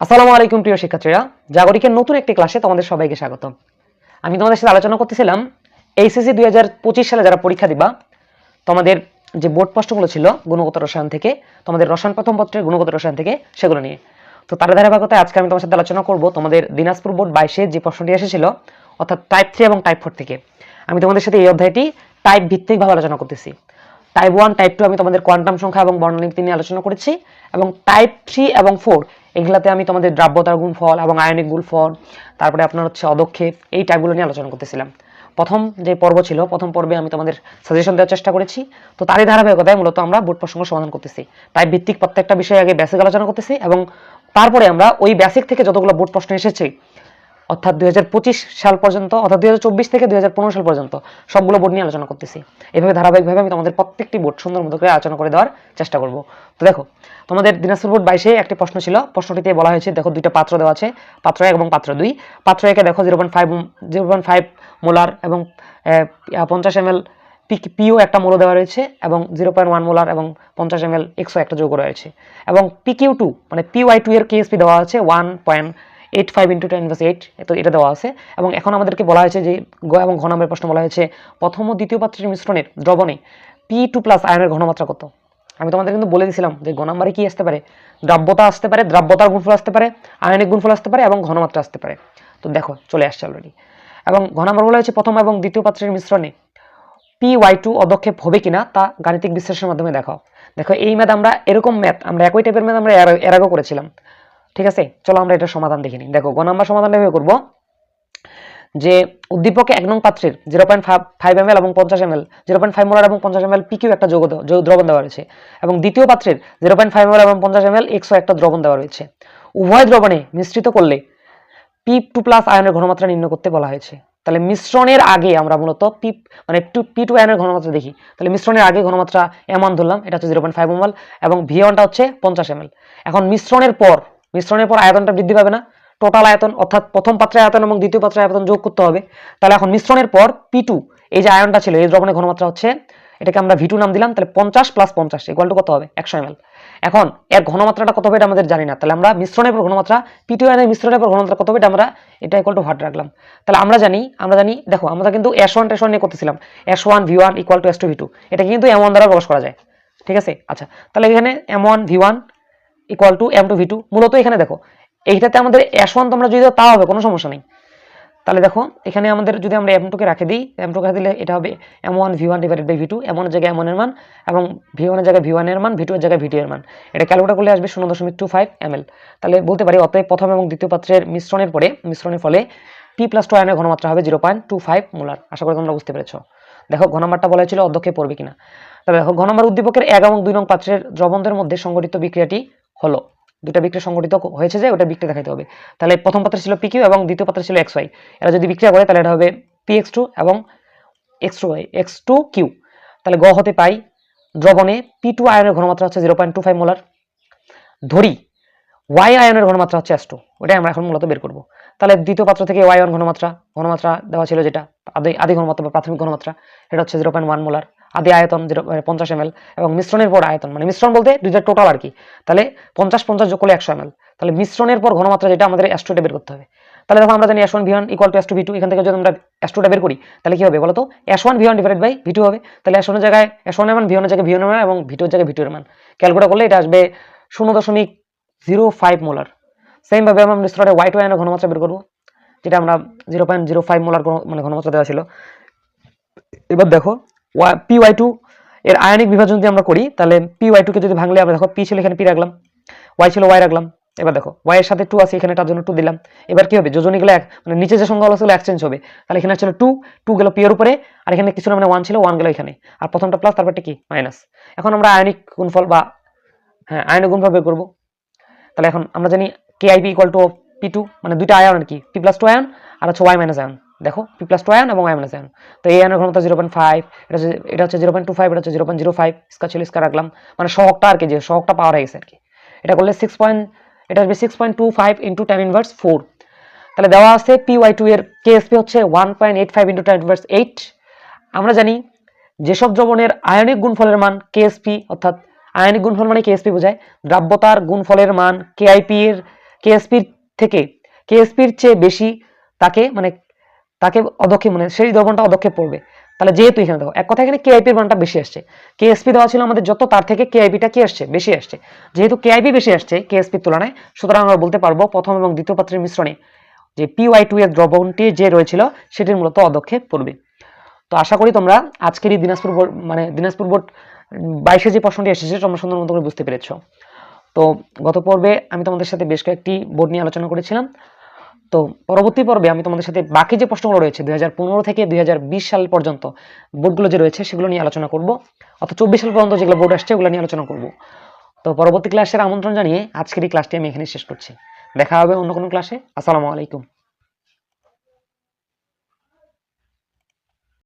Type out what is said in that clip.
আসসালামু আলাইকুম, প্রিয় শিক্ষার্থীরা। জাগরিকের নতুন একটি ক্লাসে তোমাদের সবাইকে স্বাগত আমি তোমাদের সাথে আলোচনা করতেছিলাম এইচএসসি দুই হাজার পঁচিশ সালে যারা পরীক্ষা দিবা, তোমাদের যে বোর্ড প্রশ্নগুলো ছিল, গুণগত রসায়ন থেকে, তোমাদের রসায়ন প্রথম পত্রের গুণগত রসায়ন থেকে, সেগুলো নিয়ে। তো তার ধারাবাহিকতায় আজকে আমি তোমার সাথে আলোচনা করব তোমাদের দিনাজপুর বোর্ড বাইশে যে প্রশ্নটি এসেছিল, অর্থাৎ টাইপ থ্রি এবং টাইপ ফোর থেকে। আমি তোমাদের সাথে এই অধ্যায়টি টাইপ ভিত্তিকভাবে আলোচনা করতেছি। টাইপ ওয়ান টাইপ টু আমি তোমাদের কোয়ান্টাম সংখ্যা এবং বর্ণনীতি নিয়ে আলোচনা করেছি এবং টাইপ থ্রি এবং ফোর এগুলাতে আমি তোমাদের দ্রাব্যতার গুণফল এবং আয়নিক গুণফল তারপরে আপনার হচ্ছে অদক্ষেপ, এই টাইপগুলো নিয়ে আলোচনা করতেছিলাম। প্রথম যে পর্ব ছিল, প্রথম পর্বে আমি তোমাদের সাজেশন দেওয়ার চেষ্টা করেছি। তো তারই ধারাবাহিকতায় মূলত আমরা বোর্ড প্রসঙ্গ সমাধান করতেছি। তাই ভিত্তিক প্রত্যেকটা বিষয়ে আগে বেসিক আলোচনা করতেছি এবং তারপরে আমরা ওই বেসিক থেকে যতগুলো বোর্ড প্রশ্ন এসেছে অর্থাৎ দু হাজার পঁচিশ সাল পর্যন্ত, অর্থাৎ দু হাজার চব্বিশ থেকে দু হাজার পনেরো সাল পর্যন্ত সবগুলো বোর্ড নিয়ে আলোচনা করতেছি। এভাবে ধারাবাহিকভাবে আমি তোমাদের প্রত্যেকটি বোর্ড সুন্দর মতো করে আলোচনা করে দেওয়ার চেষ্টা করব। তো দেখো, তোমাদের দিনাজপুর বোর্ড বাইশে একটি প্রশ্ন ছিল। প্রশ্নটিতে বলা হয়েছে, দেখো দুইটা পাত্র দেওয়া আছে, পাত্র এক এবং পাত্র দুই। পাত্র একে দেখো zero point five zero point five molar এবং পঞ্চাশ এম এল পিও একটা মূল্য দেওয়া রয়েছে এবং জিরো পয়েন্ট ওয়ান মোলার এবং পঞ্চাশ এম এল একশো একটা যৌগ রয়েছে। এবং পিকিউ টু মানে পিওয়াই টু এর কেএসপি দেওয়া আছে one point eight five into ten inverse eight তো এটা দেওয়া আছে। এবং এখন আমাদেরকে বলা হয়েছে যে গ এবং ঘ নম্বরের প্রশ্ন বলা হয়েছে, প্রথম ও দ্বিতীয় পাত্রের মিশ্রণের দ্রবণে পি টু প্লাস আয়নের ঘনমাত্রা কত? আমি তোমাদের কিন্তু বলে দিয়েছিলাম যে গ নম্বরে কি আসতে পারে। দ্রাব্যতা আসতে পারে, দ্রাব্যতার গুণফল আসতে পারে আয়নিক গুণফল আসতে পারে এবং ঘনমাত্রা আসতে পারে। তো দেখো, চলে আসছে অলরেডি এবং ঘ নম্বর বলা হয়েছে প্রথম এবং দ্বিতীয় পাত্রের মিশ্রণে পি ওয়াই টু অদক্ষেপ হবে কিনা তা গাণিতিক বিশ্লেষণের মাধ্যমে দেখাও। দেখো, এই ম্যাথ আমরা এরকম ম্যাথ আমরা একই টাইপের ম্যাথ আমরা এর আগেও করেছিলাম। ঠিক আছে? চলো আমরা এটা সমাধান দেখে নিই। দেখো গ নাম্বার সমাধান এভাবে করব যে উদ্দীপকে এক নং পাত্রের জিরো পয়েন্ট ফাইভ এম এবং পঞ্চাশ M L zero point five molar এবং পঞ্চাশ এম এল পিকিউ একটা যোগ দ্রবণ দেওয়া রয়েছে। এবং দ্বিতীয় পাত্রের জিরো পয়েন্ট ফাইভ এম এবং পঞ্চাশ এম এল একশো একটা দ্রবণ দেওয়া রয়েছে। উভয় দ্রবণে মিশ্রিত করলে পি টু প্লাস আয়নের ঘনমাত্রা নির্ণয় করতে বলা হয়েছে। তাহলে মিশ্রণের আগে আমরা মূলত পি মানে টু পি টু আয়নের ঘনমাত্রা দেখি। তাহলে মিশ্রণের আগে ঘনমাত্রা এম ওয়ান ধরলাম, এটা হচ্ছে জিরো পয়েন্ট ফাইভ এমএল এবং ভি ওয়ানটা হচ্ছে পঞ্চাশ এমএল এখন মিশ্রণের পর মিশ্রণের পর আয়তনটা বৃদ্ধি পাবে না। টোটাল আয়তন, অর্থাৎ প্রথম পাত্রের আয়তন এবং দ্বিতীয় পাত্রের আয়তন যোগ করতে হবে। তাহলে এখন মিশ্রণের পর পি টু এই যে আয়নটা ছিল, এই দ্রবণের ঘনমাত্রা হচ্ছে, এটাকে আমরা ভি টু নাম দিলাম, তাহলে পঞ্চাশ প্লাস পঞ্চাশ ইকুয়াল টু কত হবে? একশো এমএল এখন এর ঘনমাত্রাটা কত হবে এটা আমাদের জানি না। তাহলে আমরা মিশ্রণের পর ঘনমাত্রা পিটু আয়নের মিশ্রণের পর ঘনমাত্রা কত হবে এটা আমরা, এটা ইকুয়াল টু হাট রাখলাম। তাহলে আমরা জানি আমরা জানি, দেখো, আমরা কিন্তু এস ওয়ান টেস ওয়ান নিয়ে করতেছিলাম। S one V one equal to S two V two এটা কিন্তু এম ওয়ান দ্বারা প্রকাশ করা যায়। ঠিক আছে? আচ্ছা তাহলে এখানে M one V one equal to M two V two মূলত এখানে দেখো, এইটাতে আমাদের এস ওয়ান তোমরা যদি তাও হবে, কোনো সমস্যা নেই। তাহলে দেখো, এখানে আমাদের যদি আমরা এম টুকে রাখে দিই এম টুকে দিলে এটা হবে M one V one divided by V two M ওয়ানের জায়গায় এম ওয়ানের মান, এবং ভি ওয়ানের জায়গায় ভি ওয়ানের মান ভি টু এর জায়গায় ভি টু এর মান। এটা ক্যালকুলেট করলে আসবে শূন্য দশমিক টু ফাইভ এম এল তাহলে বলতে পারি, অতএব প্রথম এবং দ্বিতীয় পাত্রের মিশ্রণের পরে, মিশ্রণের ফলে পি প্লাস টু আয়নের ঘনমাত্রা হবে zero point two five molar আশা করি তোমরা বুঝতে পেরেছ। দেখো, ঘনমাত্রা বলা হয়েছিল অধ্যক্ষে পড়বে কিনা। তাহলে দেখো, ঘনমার উদ্দীপকের এক এবং দুই নং পাত্রের দ্রবণদের মধ্যে সংগঠিত বিক্রিয়াটি হলো। দুটা বিক্রিয়া সংগঠিত হয়েছে যে, ওটা বিক্রিয়া দেখাতে হবে। তাহলে প্রথম পাত্রে ছিল পিকিউ এবং দ্বিতীয় পাত্রে ছিল এক্স ওয়াই এরা যদি বিক্রিয়া করে, তাহলে এটা হবে পি এক্স টু এবং X two Y X two Q তাহলে গ হতে পাই দ্রবণে পি টু আয়নের ঘনমাত্রা হচ্ছে zero point two five molar. ধরি ওয়াই আয়নের ঘনমাত্রা হচ্ছে এস টু ওটাই আমরা এখন মূলত বের করব। তাহলে দ্বিতীয় পাত্র থেকে ওয়াই ওয়ান ঘনমাত্রা ঘনমাত্রা দেওয়া ছিল যেটা, আদি আদি ঘনমাত্রা বা প্রাথমিক ঘনমাত্রা, এটা হচ্ছে জিরো পয়েন্ট ওয়ান মোলার। আদি আয়তন জিরো পঞ্চাশ এম এবং মিশ্রণের পর আয়তন মানে মিশ্রণ বলতে দুইটা টোটাল আর কি। তাহলে পঞ্চাশ পঞ্চাশ যোগ করলে একশো এম তাহলে মিশ্রণের পর ঘনমাত্রা যেটা আমাদের এস টুটা বের করতে হবে। তাহলে দেখো আমরা জানি S one V one equal to S two V two এখান থেকে যদি আমরা এস টুটা বের করি, তাহলে কি হবে বলো তো S one V one divide by V two হবে। তাহলে এস ওয়ানের জায়গায় এস ওয়ানের মান ভি ওয়ানের জায়গায় ভি ওয়ানের মান এবং ভি টুর জায়গায় ভি টু এর মান। ক্যালকুলেট করলে এটা আসবে শূন্য দশমিক জিরো ফাইভ মোলার সেমভাবে আমরা মিশ্রণে ওয়াই আয়নের ঘনমাত্রা বের করব, যেটা আমরা zero point zero five molar মানে ঘনমাত্রা দেওয়া ছিল। এবার দেখো পি ওয়াই টু এর আয়নিক বিভাজন যদি আমরা করি, তাহলে পি ওয়াই টুকে যদি ভাঙলে আমরা দেখো পি ছিল এখানে পি রাখলাম, ওয়াই ছিল ওয়াই রাখলাম। এবার দেখো, ওয়াই এর সাথে টু আছে, এখানে তার জন্য টু দিলাম। এবার কি হবে? যোজনীগুলো এক মানে নিচে যে সংখ্যা ছিল এক্সচেঞ্জ হবে। তাহলে এখানে ছিল টু টু গেল পি এর উপরে, আর এখানে কিছু মানে ওয়ান ছিল ওয়ান গেল এখানে। আর প্রথমটা প্লাস তারপরটা কি? মাইনাস এখন আমরা আয়নিক গুণফল বা হ্যাঁ আয়নিক গুণফল বের করব। তাহলে এখন আমরা জানি K IP equal to P two মানে দুইটা আয়ন আর কি পি প্লাস টু আয়ন আর হচ্ছে ওয়াই মাইনাস আয়ন দেখো পি প্লাস টু আয়ন এবং ওয়াই মাইনাস আয়ন তো এই আয়নের ঘনত্ব জিরো পয়েন্ট ফাইভ এটা হচ্ছে এটা হচ্ছে জিরো পয়েন্ট টু ফাইভ এটা হচ্ছে zero point zero five square ছিল স্কার রাখলাম মানে সহকটা আর কি যে সহকটা পাওয়ার হয়ে গেছে আর কি। এটা করলে সিক্স পয়েন্ট এটা আসবে six point two five into ten inverse four তাহলে দেওয়া আছে পি ওয়াই টু এর কেএসপি হচ্ছে one point eight five into ten inverse eight আমরা জানি যেসব দ্রবণের আয়নিক গুণফলের মান কেএসপি অর্থাৎ আয়নিক গুণফল মানে কেএসপি বোঝায়, দ্রাব্যতার গুণফলের মান কেআইপি এর কেএসপির থেকে কেএসপির চেয়ে বেশি তাকে মানে তাকে অদক্ষেপ মানে সেই দ্রবণটা অদক্ষেপ পড়বে তাহলে যেহেতু এখানে দেখো, এক কথা এখানে কেআইপির মানটা বেশি আসছে। কেএসপি দেওয়া ছিল আমাদের যত, তার থেকে কেআইপিটা কি আসছে? বেশি আসছে। যেহেতু কেআইপি বেশি আসছে কেএসপির তুলনায়, সুতরাং আমরা বলতে পারব প্রথম এবং দ্বিতীয় পাত্রের মিশ্রণে যে পিওয়াই টু এর দ্রবণটি যে রয়েছিল, সেটির মূলত অদক্ষেপ পড়বে তো আশা করি তোমরা আজকের এই দিনাজপুর বোর্ড মানে দিনাজপুর বোর্ড বাইশে যে প্রশ্নটি এসেছে তোমরা সুন্দর মতো করে বুঝতে পেরেছ। তো গত পর্বে আমি তোমাদের সাথে বেশ কয়েকটি বোর্ড নিয়ে আলোচনা করেছিলাম। তো পরবর্তী পর্বে আমি তোমাদের সাথে বাকি যে প্রশ্নগুলো রয়েছে, দুই হাজার পনেরো থেকে দুই হাজার বিশ সাল পর্যন্ত বোর্ডগুলো যে রয়েছে, সেগুলো নিয়ে আলোচনা করব। অর্থাৎ চব্বিশ সাল পর্যন্ত যেগুলো বোর্ড আসছে, ওগুলো নিয়ে আলোচনা করব। তো পরবর্তী ক্লাসের আমন্ত্রণ জানিয়ে আজকের এই ক্লাসটি আমি এখানে শেষ করছি। দেখা হবে অন্য কোনো ক্লাসে আসসালামু আলাইকুম।